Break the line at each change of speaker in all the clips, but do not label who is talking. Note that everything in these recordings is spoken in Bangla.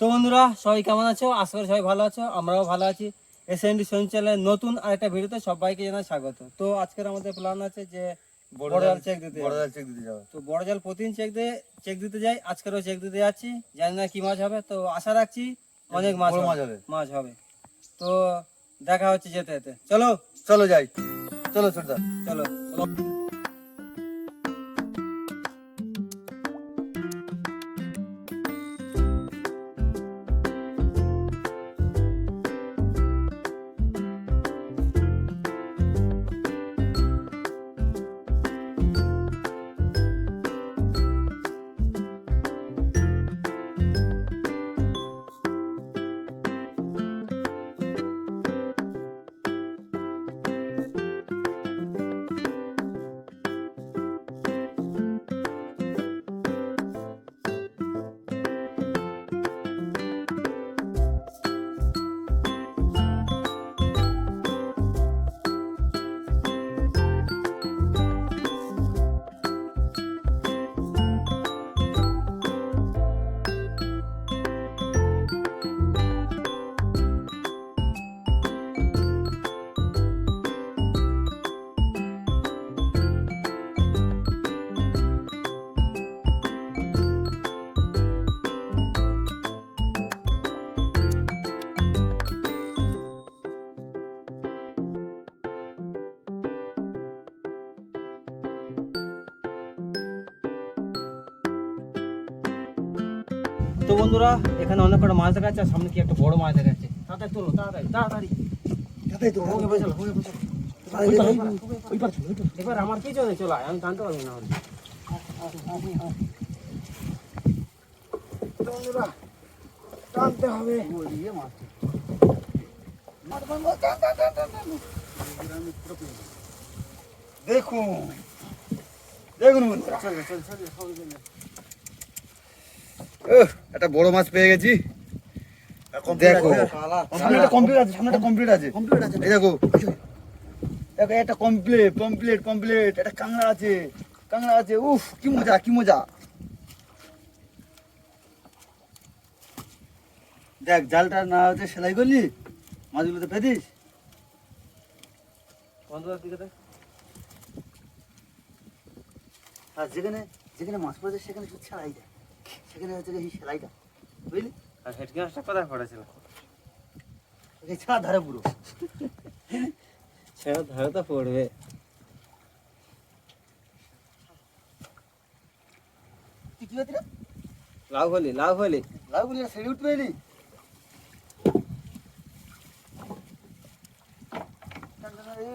তো বন্ধুরা সবাই কেমন আছো? আশা করি সবাই ভালো আছো আমরাও ভালো আছি। এসএনডি চ্যানেলের নতুন আরেকটা ভিডিওতে সবাইকে জানাই স্বাগত। তো আজকের আমাদের প্ল্যান আছে যে বড় জাল চেক দিতে
বড় জাল চেক দিতে যাবে।
তো বড় জাল প্রতিদিন চেক দিয়ে চেক দিতে যাই আজকেরও চেক দিতে যাচ্ছি। জানি না কি মাছ হবে তো আশা রাখছি অনেক মাছ হবে।
মাছ হবে।
মাছ হবে। তো দেখা হচ্ছে যেতে যেতে। চলো।
চলো যাই। চলো ছোটদা।
চলো চলো। তো বন্ধুরা এখানে অনেক কটা মাছ দেখা যাচ্ছে আর সামনে কি একটা বড় মাছ দেখা যাচ্ছে তাড়াতাড়ি তোলো তাড়াতাড়ি তাড়াতাড়ি ওকে বসল ওকে বসল এবার আমার পিছনে চলে আয় আমি জানতে পারব না টানতে হবে
দেখুন দেখুন বন্ধুরা একটা বড় মাছ পেয়ে গেছি। দেখো। কমপ্লিট আছে সামনে একটা কমপ্লিট আছে। এই দেখো। দেখো একটা কমপ্লিট কমপ্লিট কমপ্লিট একটা কাংড়া আছে কাংড়া আছে। উফ কি মজা কি মজা। দেখ জালটা না হচ্ছে সেলাই করলি মাছগুলোতে পেতিস
বন্ধুরা
আর যেখানে যেখানে মাছ পড়েছে সেখানে সেলাই দেয় সেখানে হচ্ছে এই সেলাইটা বুঝলি?
আর হেঁটকে মাছটা কোথায় পড়েছিল?
এই ছাড়া ধারে পুরো।
সেটা ধরে তো পড়বে।
তুই কি হতি
লাভ হলি লাভ হলি।
লাউ বলি সেড়ে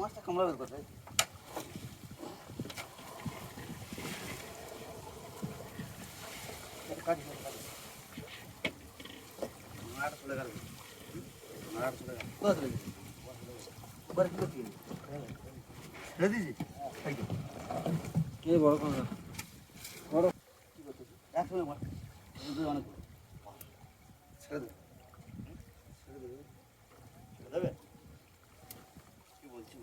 মাছটা কামড়াবে কোথায় কাটি কাটি মার চলে গেল মার চলে গেল কোথা চলে গেল বারে কি করছিস ছেড়ে দিয়েছি
কে বড় কাঁকড়া
একসঙ্গে মার অনেক ছেড়ে দে। ছেড়ে দেবে ছেড়ে দেবে কি বলছি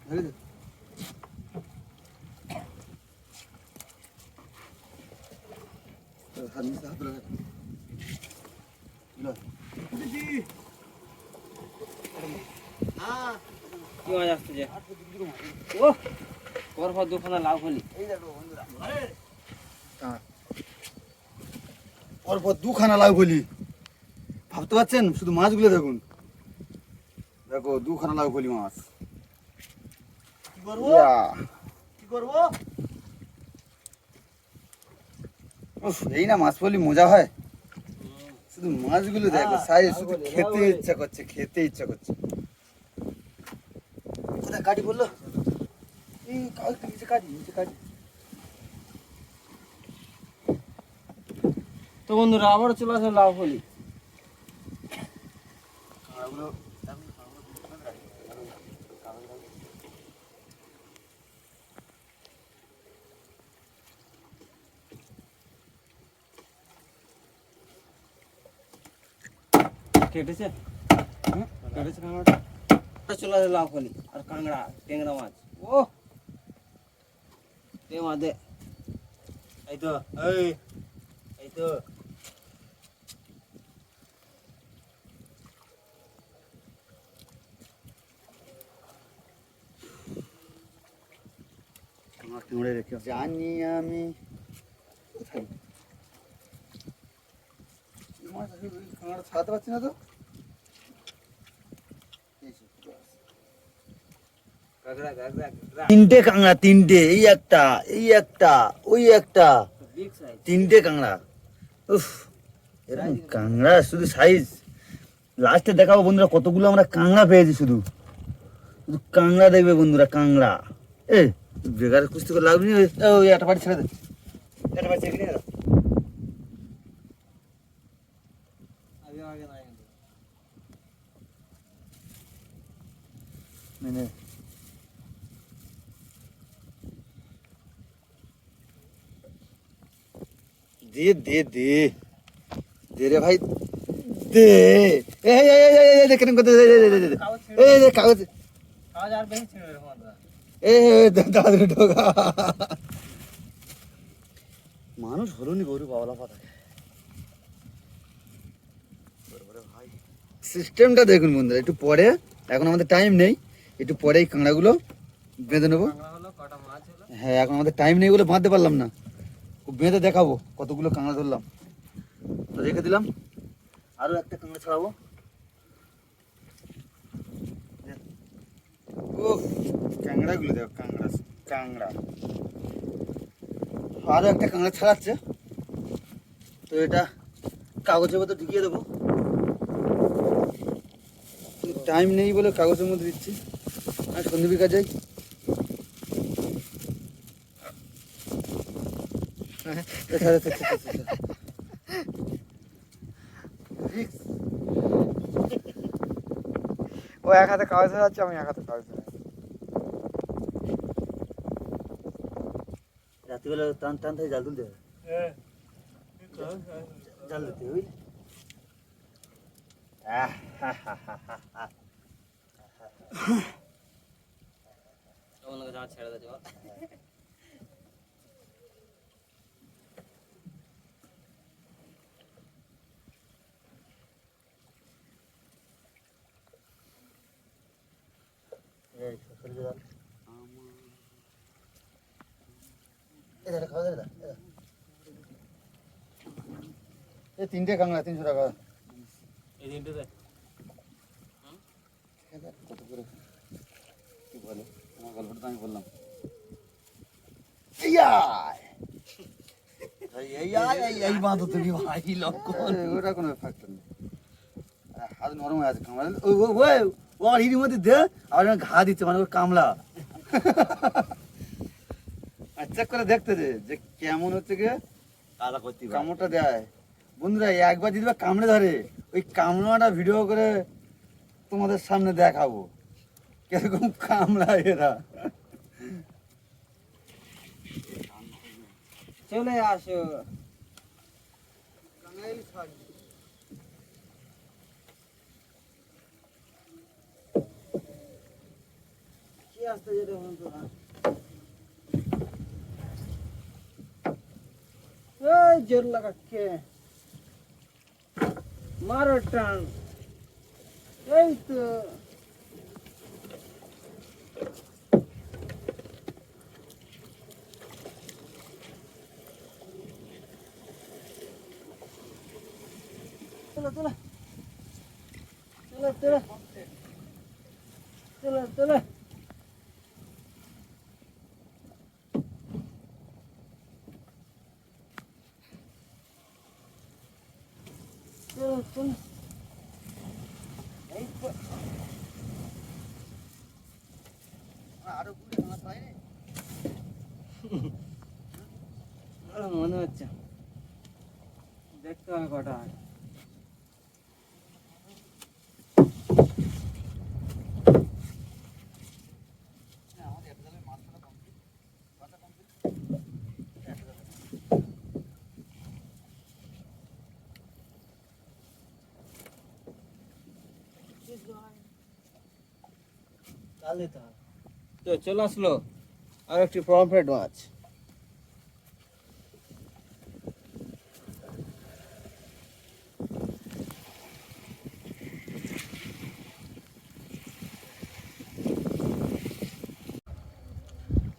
ছেড়ে দে হাত নিচে হাত রাখ লো
কি মাছ আসছে যে ও দুখানা হলি
পরপর দুখানা লাউ ভাবতে পারছেন? শুধু মাছগুলো দেখুন। দেখো দুখানা লাউ বলি মাছ।
কি করব? কি করব?
এই না মাছ বলি মজা হয়। শুধু মাছগুলো দেখো
হ্যাঁ,
সাইজ শুধু খেতে ইচ্ছা করছে খেতে ইচ্ছা করছে।
কোথায় কাটি বলল?
এই নিচে কাটি নিচে কাটি।
তো বন্ধুরা আবার চলে আসে লাভ হলি কেটেছে হুম? কেটেছে কাঁকড়াটা চলে আসে লাফলি আর কাঁকড়া ট্যাংরা মাছ ও এ মাদে এই তো এই এই তো
আমার টিমড়ে রেখে জানি আমি ছাড়াতে পারছি না তো? তিনটে কাঁকড়া তিনটে এই একটা এই একটা ওই একটা। তিনটে কাঁকড়া। উফ এরকম কাঁকড়া শুধু সাইজ লাস্টে দেখাবো বন্ধুরা কতগুলো আমরা কাঁকড়া পেয়েছি শুধু। শুধু কাঁকড়া দেখবে বন্ধুরা কাঁকড়া। এ বেকার কুস্তি করে লাগবে ওই একটা বাড়ি ছেড়ে দে। একটা বাড়ি ছেড়ে নিয়ে
আগে আগে নাই
নে দে দে দে দে রে ভাই দে এই এই এই এই দেখেন কত দে দে দে দে
কাগজ ছিঁড়ে
এই যে কাগজ
কাগজ আর বেশি ছিঁড়ে এরকম
এই দাদু ঢোকা মানুষ হলুনি গরু বাবলা পাতা সিস্টেমটা দেখুন বন্ধুরা একটু পরে এখন আমাদের টাইম নেই একটু পরে এই কাঁকড়াগুলো বেঁধে নেব
হলো হলো
হ্যাঁ এখন আমাদের টাইম নেই বলে বাঁধতে পারলাম না বেঁধে দেখাবো, কতগুলো কাঁকড়া ধরলাম। তো রেখে দিলাম আরও একটা কাঁকড়া ছাড়াবো। কাঁকড়াগুলো দেখো, কাঁকড়া কাঁকড়া। আরও একটা কাঁকড়া ছাড়াচ্ছে। তো এটা কাগজের মধ্যে ঢুকিয়ে দেবো। টাইম নেই বলে কাগজের মধ্যে দিচ্ছি। আর সন্দীপিকা যাই।
ও এক হাতে কাগজ ধরাচ্ছে আমি এক হাতে কাগজ ধরাচ্ছি
রাত্রিবেলা টান টান থেকে জাল তুলতে জাল দিতে
ওই। ছেড়ে দেওয়া
এই তিনটে কাঁকড়া তিনশো টাকা।
এই
কত করে? কি বলে? আমার গল্পটা তো আমি বললাম! এই- বাঁধো তুমি ভাই লক্ষণ। ওটা কোনো ফ্যাক্টর নেই। হাত নরম হয়ে আছে কামড়া ও ও ও ও আমার হিরির মধ্যে দে আর আমার ঘা দিচ্ছে মানে ওর কামলা আর চেক করে দেখতে দে যে কেমন হচ্ছে গে কামড়টা দেয়। বন্ধুরা একবার যদি কামড়ে ধরে, ওই কামড়াটা ভিডিও করে তোমাদের সামনে দেখাবো। কীরকম কামড়ায় এরা।
চলে আসো। আসতে জোর লাগা কে Marotan. Eita! Tula, tula. Tula, tula.
Tula,
tula. মনে হচ্ছে দেখতে হবে কটা হয় জাল দিতে হবে তো চলে আসলো আর একটি পমফ্রেট মাছ।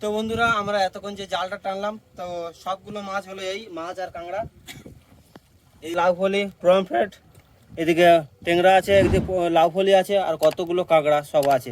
তো বন্ধুরা, আমরা এতক্ষণ যে জালটা টানলাম, তো সবগুলো মাছ হলো এই মাছ আর কাঁকড়া। এই লাউফলি প্রমফ্রেট এদিকে টেংরা আছে, এদিকে লাউফলি আছে, আর কতগুলো কাঁকড়া সব আছে।